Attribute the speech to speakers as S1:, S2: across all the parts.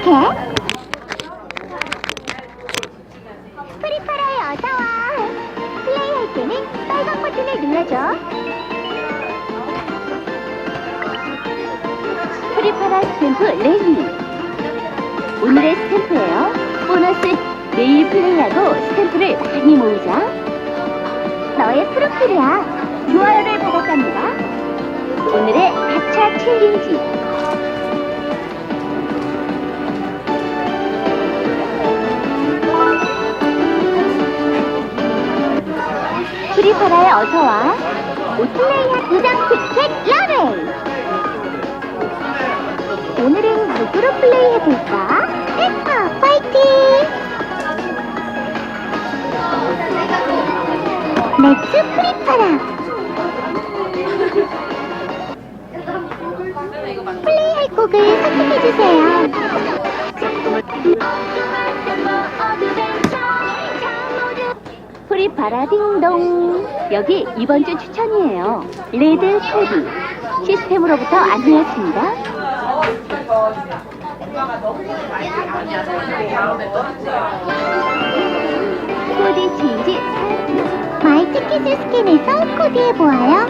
S1: 시작해. 프리파라에 어서와. 플레이할 때는 빨간 버튼을 눌러줘. 프리파라 스탬프 레디. 오늘의 스탬프예요. 보너스 매일 플레이하고 스탬프를 많이 모으자. 너의 프로필이야. 좋아요를 받았답니다. 오늘의 가차 챌린지. 파라에 어서와. 오플레이야 도장 티켓 러벨. 오늘은 누구로 플레이 해볼까? 페파 파이팅! 렛츠 프리파라! 플레이할 곡을 선택해주세요. 프리파라 딩동 여기 이번 주 추천이에요. 레드 코디 시스템으로부터 안내였습니다. 코디 체인지. 마이 티켓을 스캔해서 코디해보아요.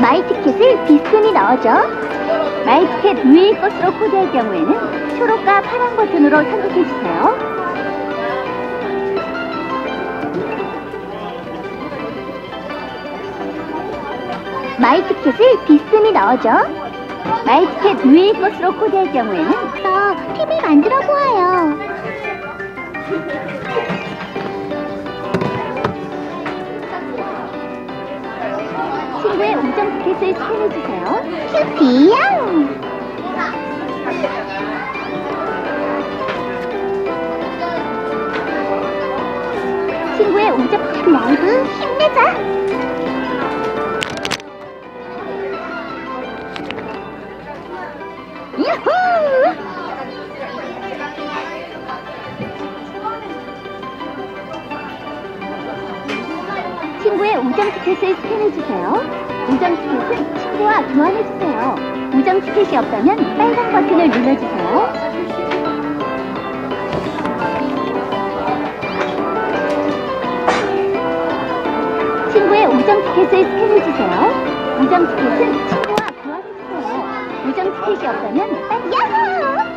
S1: 마이 티켓을 비스콘이 넣어줘. 마이 티켓 위의 것으로 코디할 경우에는 초록과 파란 버튼으로 선택해주세요. 마이 티켓을 비스콘이 넣어줘. 마이 티켓 위의 것으로 코디할 경우에는 더 팁을 만들어 보아요. 친구의 우정 티켓을 스캔해주세요. 큐티양! 친구의 우정 라이브 힘내자! 친구의 우정 티켓을 스캔해주세요. 우정 티켓은 친구와 교환해주세요. 우정 티켓이 없다면 빨간 버튼을 눌러주세요. 친구의 우정 티켓을 스캔해주세요. 우정 티켓은 친구와 교환해주세요. 우정 티켓이 없다면 빨리 야호!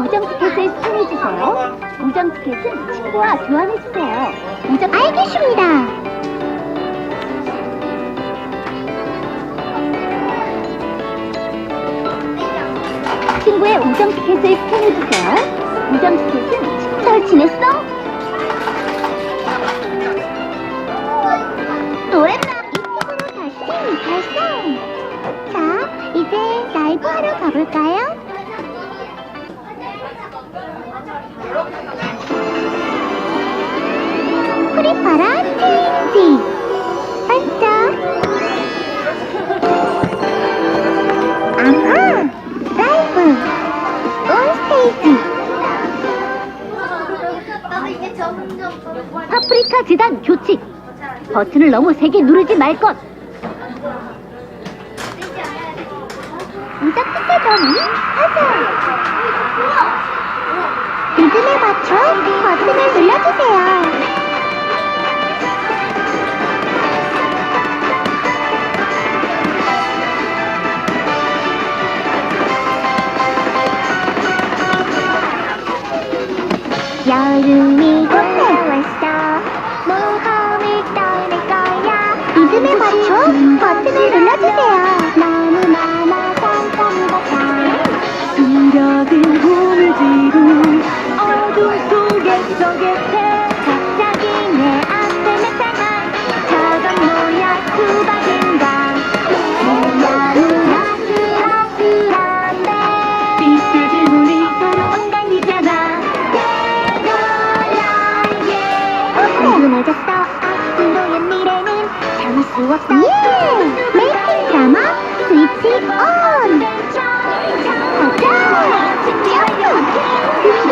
S1: 우정 티켓을 스캔해주세요. 우정 티켓은 친구와 교환해주세요. 우정 알겠습니다. 친구의 우정 티켓을 스캔해주세요. 우정 티켓은 친구 잘 지냈어? 노랫말 이쪽으로 다시 발송. 자, 이제 라이브 하러 가볼까요? 파라 체인지 반짝 아하 라이브 온스테이지 파프리카 지단 교칙 버튼을 너무 세게 누르지 말 것. 우적 특허점이 하자. 리듬에 맞춰 버튼을 눌러주세요. 여름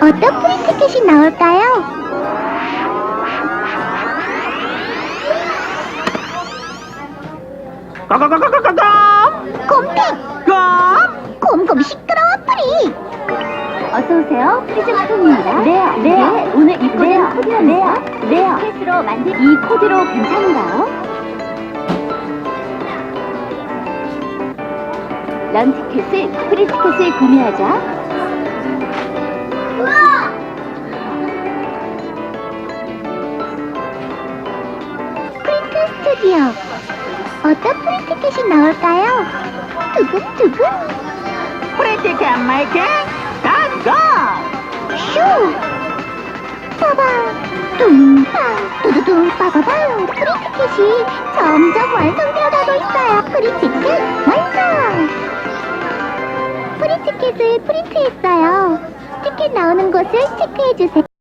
S2: 어떤 프리티켓이 나올까요?
S3: 까까까까까까
S2: 곰핑!
S3: 까
S2: 곰곰 시끄러워 프리! 어서오세요 프리즘스톤입니다 네, 네, 오늘 이 코드는 코디랍니다 네, 티켓으로 만든 이 코드로 괜찮은가요? 런 티켓을 프리 티켓을 구매하자 스튜디오 어떤 프리 티켓이 나올까요? 두근두근
S3: 프리티켓 메이킹 가가
S2: 슈! 빠바! 뚱빠! 두두두 빠바방! 프리티켓이 점점 완성되어 가고 있어요. 프리티켓 완성! 프리티켓을 프린트했어요. 티켓 나오는 곳을 체크해주세요.